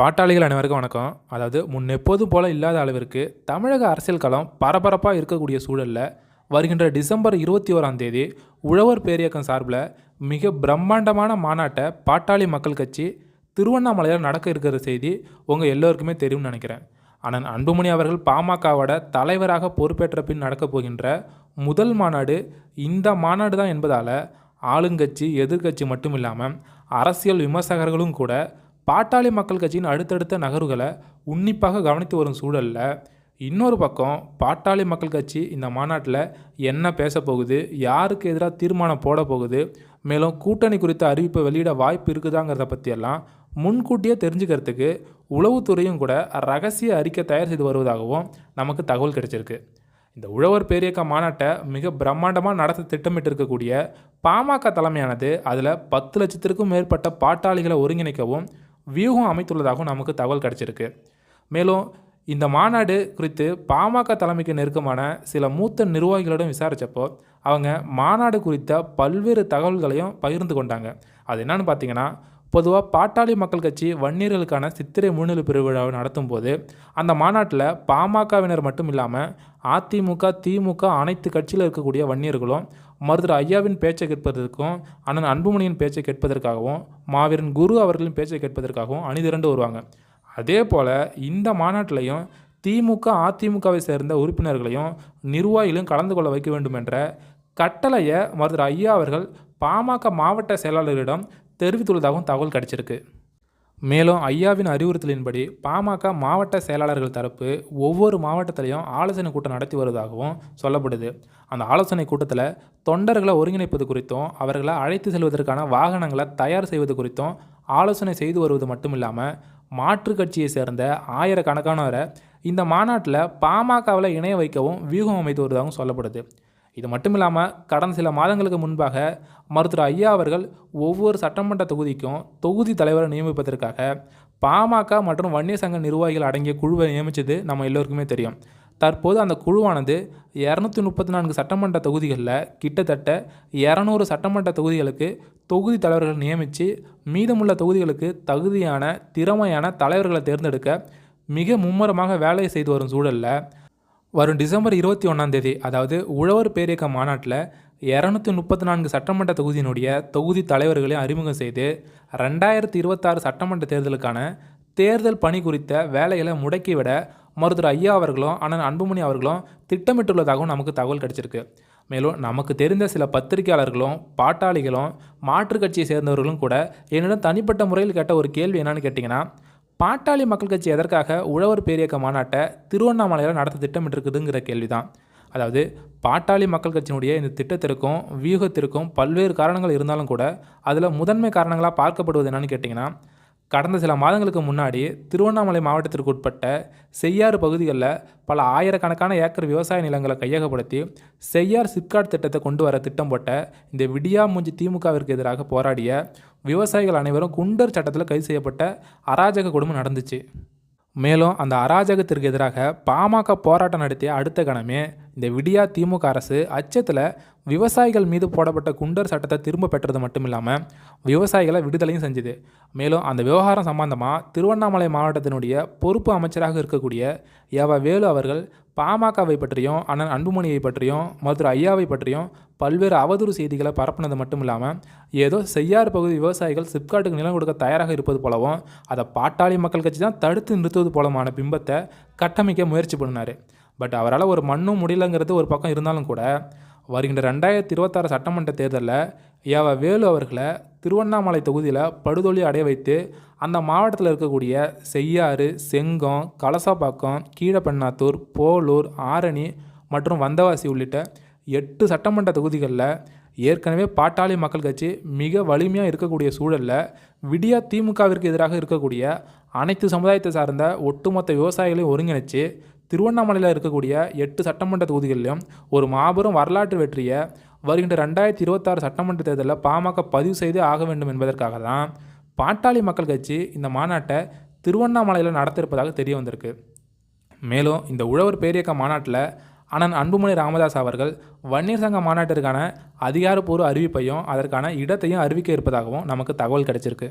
பாட்டாளிகள் அனைவருக்கும் வணக்கம். அதாவது முன் எப்போதும் போல இல்லாத அளவிற்கு தமிழக அரசியல் களம் பரபரப்பாக இருக்கக்கூடிய சூழலில் வருகின்ற டிசம்பர் இருபத்தி ஓராம் தேதி உழவர் பேரியக்கம் சார்பில் மிக பிரம்மாண்டமான மாநாட்டை பாட்டாளி மக்கள் கட்சி திருவண்ணாமலையில் நடக்க இருக்கிற செய்தி உங்கள் எல்லோருக்குமே தெரியும்னு நினைக்கிறேன். ஆனால் அன்புமணி அவர்கள் பாமகவோட தலைவராக பொறுப்பேற்ற பின் நடக்கப் போகின்ற முதல் மாநாடு இந்த மாநாடு தான் என்பதால் ஆளுங்கட்சி எதிர்க்கட்சி மட்டும் இல்லாமல் அரசியல் விமர்சகர்களும் கூட பாட்டாளி மக்கள் கட்சியின் அடுத்தடுத்த நகர்வுகளை உன்னிப்பாக கவனித்து வரும் சூழலில் இன்னொரு பக்கம் பாட்டாளி மக்கள் கட்சி இந்த மாநாட்டில் என்ன பேச போகுது யாருக்கு எதிராக தீர்மானம் போட போகுது மேலும் கூட்டணி குறித்த அறிவிப்பை வெளியிட வாய்ப்பு இருக்குதாங்கிறத பற்றியெல்லாம் முன்கூட்டியே தெரிஞ்சுக்கிறதுக்கு உளவுத்துறையும் கூட ரகசிய அறிக்கை தயார் செய்து வருவதாகவும் நமக்கு தகவல் கிடைச்சிருக்கு. இந்த உழவர் பேரியக்க மாநாட்டை மிக பிரம்மாண்டமாக நடத்த திட்டமிட்டு இருக்கக்கூடிய பாமக தலைமையானது அதில் பத்து லட்சத்திற்கும் மேற்பட்ட பாட்டாளிகளை ஒருங்கிணைக்கவும் வியூகம் அமைத்துள்ளதாகவும் நமக்கு தகவல் கிடைச்சிருக்கு. மேலும் இந்த மாநாடு குறித்து பாமக தலைமைக்கு நெருக்கமான சில மூத்த நிர்வாகிகளிடம் விசாரித்தப்போ அவங்க மாநாடு குறித்த பல்வேறு தகவல்களையும் பகிர்ந்து கொண்டாங்க. அது என்னன்னு பார்த்தீங்கன்னா பொதுவாக பாட்டாளி மக்கள் கட்சி வன்னியர்களுக்கான சித்திரை முன்னிலை பெருவிழாவை நடத்தும் போது அந்த மாநாட்டில் பாமகவினர் மட்டும் இல்லாமல் அதிமுக திமுக அனைத்து கட்சியில் இருக்கக்கூடிய வன்னியர்களும் மருத்துவர் ஐயாவின் பேச்சை கேட்பதற்கும் அண்ணன் அன்புமணியின் பேச்சை கேட்பதற்காகவும் மாவீரன் குரு அவர்களின் பேச்சை கேட்பதற்காகவும் அணிதிரண்டு வருவாங்க. அதே போல் இந்த மாநாட்டிலையும் திமுக அதிமுகவை சேர்ந்த உறுப்பினர்களையும் நிர்வாகிகளையும் கலந்து கொள்ள வைக்க வேண்டும் என்ற கட்டளையை மருத்துவர் ஐயா அவர்கள் பாமக மாவட்ட செயலாளர்களிடம் தெரிவித்துள்ளதாகவும் தகவல் கிடைச்சிருக்கு. மேலும் ஐயாவின் அறிவுறுத்தலின்படி பாமக மாவட்ட செயலாளர்கள் தரப்பு ஒவ்வொரு மாவட்டத்திலையும் ஆலோசனை கூட்டம் நடத்தி வருவதாகவும் சொல்லப்படுது. அந்த ஆலோசனை கூட்டத்தில் தொண்டர்களை ஒருங்கிணைப்பது குறித்தும் அவர்களை அழைத்து செல்வதற்கான வாகனங்களை தயார் செய்வது குறித்தும் ஆலோசனை செய்து வருவது மட்டும் இல்லாமல் மாற்றுக் கட்சியை சேர்ந்த ஆயிரக்கணக்கானவரை இந்த மாநாட்டில் பாமகவில் இணைய வைக்கவும் வியூகம் அமைத்து வருவதாகவும் சொல்லப்படுது. இது மட்டும் இல்லாமல் கடந்த சில மாதங்களுக்கு முன்பாக மருத்துவர் ஐயா அவர்கள் ஒவ்வொரு சட்டமன்ற தொகுதிக்கும் தொகுதி தலைவரை நியமிப்பதற்காக பாமக மற்றும் வன்னிய சங்க நிர்வாகிகள் அடங்கிய குழுவை நியமித்தது நம்ம எல்லோருக்குமே தெரியும். தற்போது அந்த குழுவானது இரநூத்தி முப்பத்தி நான்கு சட்டமன்ற தொகுதிகளில் கிட்டத்தட்ட இரநூறு சட்டமன்ற தொகுதிகளுக்கு தொகுதி தலைவர்கள் நியமித்து மீதமுள்ள தொகுதிகளுக்கு தகுதியான திறமையான தலைவர்களை தேர்ந்தெடுக்க மிக மும்முரமாக வேலை செய்து வரும் சூழலில் வரும் டிசம்பர் இருபத்தி ஒன்றாம் தேதி அதாவது உழவர் பேரியக்க மாநாட்டில் இரநூத்தி முப்பத்தி நான்கு சட்டமன்ற தொகுதியினுடைய தொகுதி தலைவர்களை அறிமுகம் செய்து ரெண்டாயிரத்தி இருபத்தாறு சட்டமன்ற தேர்தலுக்கான தேர்தல் பணி குறித்த வேலைகளை முடக்கிவிட மருத்துவர் ஐயா அவர்களும் அண்ணன் அன்புமணி அவர்களும் திட்டமிட்டுள்ளதாகவும் நமக்கு தகவல் கிடைச்சிருக்கு. மேலும் நமக்கு தெரிந்த சில பத்திரிகையாளர்களும் பாட்டாளிகளும் மாற்றுக் கட்சியை சேர்ந்தவர்களும் கூட என்னிடம் தனிப்பட்ட முறையில் கேட்ட ஒரு கேள்வி என்னன்னு கேட்டிங்கன்னா பாட்டாளி மக்கள் கட்சி எதற்காக உழவர் பேரியக்க மாநாட்டை திருவண்ணாமலையில் நடத்த திட்டமிட்டிருக்குதுங்கிற கேள்வி தான் அதாவது பாட்டாளி மக்கள் கட்சியினுடைய இந்த திட்டத்திற்கும் வியூகத்திற்கும் பல்வேறு காரணங்கள் இருந்தாலும் கூட அதில் முதன்மை காரணங்களாக பார்க்கப்படுவது என்னன்னு கேட்டிங்கன்னா கடந்த சில மாதங்களுக்கு முன்னாடி திருவண்ணாமலை மாவட்டத்திற்கு உட்பட்ட செய்யாறு பகுதிகளில் பல ஆயிரக்கணக்கான ஏக்கர் விவசாய நிலங்களை கையகப்படுத்தி செய்யார் சிப்காட் திட்டத்தை கொண்டு வர திட்டம் போட்ட இந்த விடியாமூஞ்சி திமுகவிற்கு எதிராக போராடிய விவசாயிகள் அனைவரும் குண்டர் சட்டத்தில் கைது செய்யப்பட்ட அராஜக குடும்பம் நடந்துச்சு. மேலும் அந்த அராஜகத்திற்கு எதிராக பாமக போராட்டம் நடத்திய அடுத்த கணமே இந்த விடியா திமுக அரசு அச்சத்தில் விவசாயிகள் மீது போடப்பட்ட குண்டர் சட்டத்தை திரும்ப பெற்றது மட்டும் இல்லாமல் விவசாயிகளை விடுதலையும் செஞ்சுது. மேலும் அந்த விவகாரம் சம்பந்தமாக திருவண்ணாமலை மாவட்டத்தினுடைய பொறுப்பு அமைச்சராக இருக்கக்கூடிய ஏவ வேலு அவர்கள் பாமகவை பற்றியும் அண்ணன் அன்புமணியை பற்றியும் மதுரை ஐயாவை பற்றியும் பல்வேறு அவதூறு செய்திகளை பரப்புனது மட்டும் இல்லாமல் ஏதோ செய்யார் பகுதி விவசாயிகள் சிப்காட்டுக்கு நிலம் கொடுக்க தயாராக இருப்பது போலவும் அதை பாட்டாளி மக்கள் கட்சி தான் தடுத்து நிறுத்துவது போலமான பிம்பத்தை கட்டமைக்க முயற்சி பண்ணினார். பட் அவரால் ஒரு மண்ணும் முடியலங்கிறது ஒரு பக்கம் இருந்தாலும் கூட வருகின்ற ரெண்டாயிரத்தி இருபத்தாறு சட்டமன்ற தேர்தலில் ஏவ வேலு அவர்களை திருவண்ணாமலை தொகுதியில் படுதொலி அடைய வைத்து அந்த மாவட்டத்தில் இருக்கக்கூடிய செய்யாறு செங்கம் கலசாப்பாக்கம் கீழப்பெண்ணாத்தூர் போலூர் ஆரணி மற்றும் வந்தவாசி உள்ளிட்ட எட்டு சட்டமன்ற தொகுதிகளில் ஏற்கனவே பாட்டாளி மக்கள் கட்சி மிக வலிமையாக இருக்கக்கூடிய சூழலில் விடியா திமுகவிற்கு எதிராக இருக்கக்கூடிய அனைத்து சமுதாயத்தை சார்ந்த ஒட்டுமொத்த விவசாயிகளையும் ஒருங்கிணைச்சு திருவண்ணாமலையில் இருக்கக்கூடிய எட்டு சட்டமன்ற தொகுதிகளிலும் ஒரு மாபெரும் வரலாற்று வெற்றியை வருகின்ற ரெண்டாயிரத்தி இருபத்தாறு சட்டமன்ற தேர்தலில் பாமக பதிவு செய்து ஆக வேண்டும் என்பதற்காக தான் பாட்டாளி மக்கள் கட்சி இந்த மாநாட்டை திருவண்ணாமலையில் நடத்திருப்பதாக தெரிய வந்திருக்கு. மேலும் இந்த உழவர் பேரியக்க மாநாட்டில் அண்ணன் அன்புமணி ராமதாஸ் அவர்கள் வன்னியர் சங்க மாநாட்டிற்கான அதிகாரப்பூர்வ அறிவிப்பையும் அதற்கான இடத்தையும் அறிவிக்க இருப்பதாகவும் நமக்கு தகவல் கிடைச்சிருக்கு.